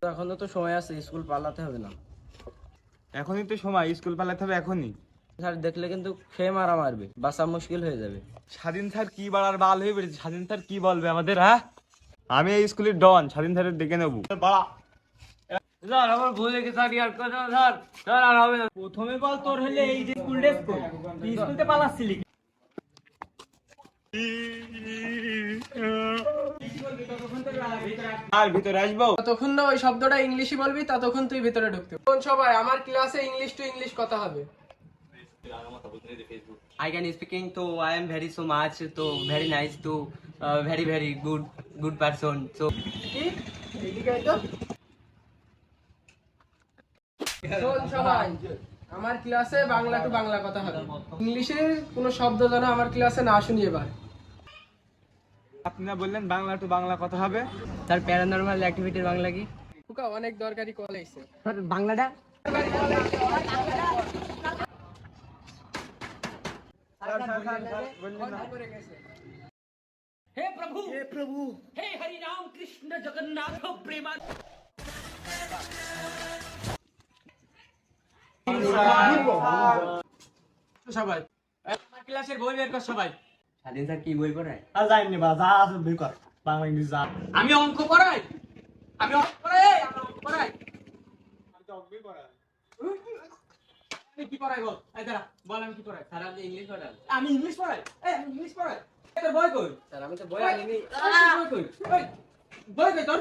তো এখনও তো সময় আছে স্কুল পালাতে হবে না। এখনই তো সময় স্কুল পালাতে হবে এখনই। স্যার দেখলে কিন্তু খেয়ে মারা মারবে বাঁচা মুশকিল হয়ে যাবে। স্বাধীন স্যার কি বাড়ার বাল হয়ে বেড়েছে স্বাধীন স্যার কি বলবে আমাদের হ্যাঁ? আমি এই স্কুলের ডন স্বাধীন স্যারের দেখে নেব। বাড়া। স্যার আমার ভুল লেগে স্যার ইয়ার কথা স্যার। স্যার আর হবে না। প্রথমে বল তোর হলে এই যে স্কুল ড্রেস কর তুই স্কুলতে পালাচ্ছিলি আর ভিতরে আসব? ততক্ষণ না ওই শব্দটা ইংলিশই বলবি ততক্ষণ তুই ভিতরে ঢুকতে কোন সবাই? আমার ক্লাসে ইংলিশ টু ইংলিশ কথা হবে। I can speaking to I am very so much to very nice to uh, very very good good person so কি? এইদিকে আয় তো। শোন সবাই? আমার ক্লাসে বাংলা টু বাংলা কথা হবে। ইংলিশের কোনো শব্দ যেন আমার ক্লাসে না শুনি এবার। আপনারা বললেন বাংলা টু বাংলা কথা হবে। প্যারানর্মাল অ্যাক্টিভিটির বাংলা কি? অনেক দরকারি কল স্যার বাংলাটা সবাই ক্লাসের বই বের কর সবাই। স্বাধীন স্যার কি বই পড়ায়? আর যাইনি বা যা আছে বের কর। বাংলা ইংলিশ যা। আমি অঙ্ক পড়াই? আমি অঙ্ক পড়াই? আমি অঙ্ক পড়াই? আমি কি পড়াই বল এই দাঁড়া বল আমি কি পড়াই? স্যার আপনি ইংলিশ পড়ান। আমি ইংলিশ পড়াই? এই আমি ইংলিশ পড়াই। এই বই কই? স্যার আমি তো বই আনিনি। বই কই? বই কই তোর?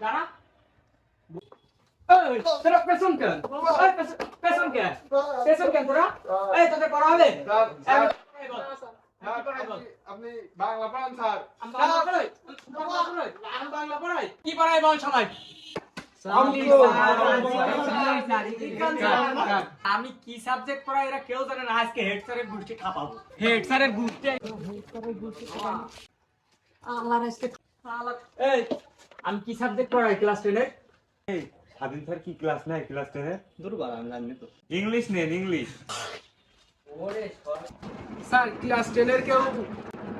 দাঁড়া। এই, তোরা পেছন কেন? এই, পেছন- পেছন কেন? পেছন কেন তোরা? এই, তোদের পড়া হবে? এই, আমি পড়াই বল। আমি কি পড়াই বল? আপনি বাংলা পড়ান স্যার। বাংলা পড়াই? কি পড়াই বল সবাই আমি কি সাবজেক্ট পড়াই? এরা কেউ জানে না। আজকে হেড স্যারের গুষ্টি খাপাবো। হেড স্যারের গুষ্টি এই আমি কি সাবজেক্ট পড়াই ক্লাস টেনে স্বাধীন স্যার কি ক্লাস নেয় ক্লাস টেনে দুর্বল আমি জানি তো। ইংলিশ নেন ইংলিশ স্যার ক্লাস টেনের কেউ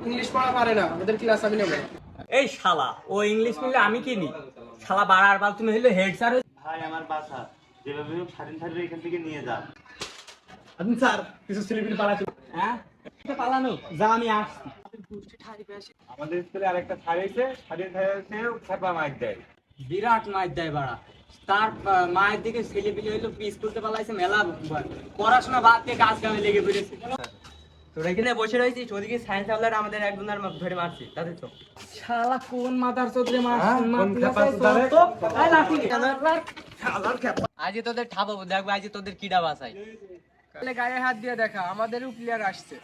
ইংলিশ পড়া পারে না ওদের ক্লাস আমি নেব। এই শালা ও ইংলিশ নিলে আমি কি নি? শালা বাড়ার বাল তুমি হইলে হেড স্যার ভাই আমার বাসা। যেভাবে হোক স্বাধীন স্যারের এখান থেকে নিয়ে যান আপনি স্যার কিছু ছেলেপিলে পালাতে। হ্যাঁ? এটা পালানো? যা আমি আসছি। আমাদের স্কুলে আরেকটা স্যার এসে স্বাধীন স্যারের ছাপা মাইক দেয়। বিরাট বাড়া। তার মায়ের দিকে ছেলে পিলে হইল পিস করতে পালাইছে মেলা পড়াশোনা বাদ দিয়ে কাজ কামে লেগে পড়েছে। তোরা এখানে বসে রয়েছিস ওদিকে সায়েন্স আওয়ালার আমাদের এক দুনার ধরে মারছে তাদের তো শালা কোন মাথার চোদ্রে মার কোন খেপা সুতারে? আজকে তোদের ঠাপাবো দেখব আজকে তোদের কিডা বাসাই গায়ে হাত দিয়ে দেখা আমাদেরও প্লেয়ার আসছে।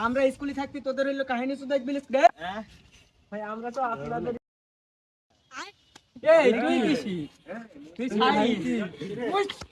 আমরা স্কুলে থাকবি তোদের হইল কাহিনী শুধু দেখবি ভাই আমরা তো আপনাদের এই তুই কিসি তুই ছাড়ি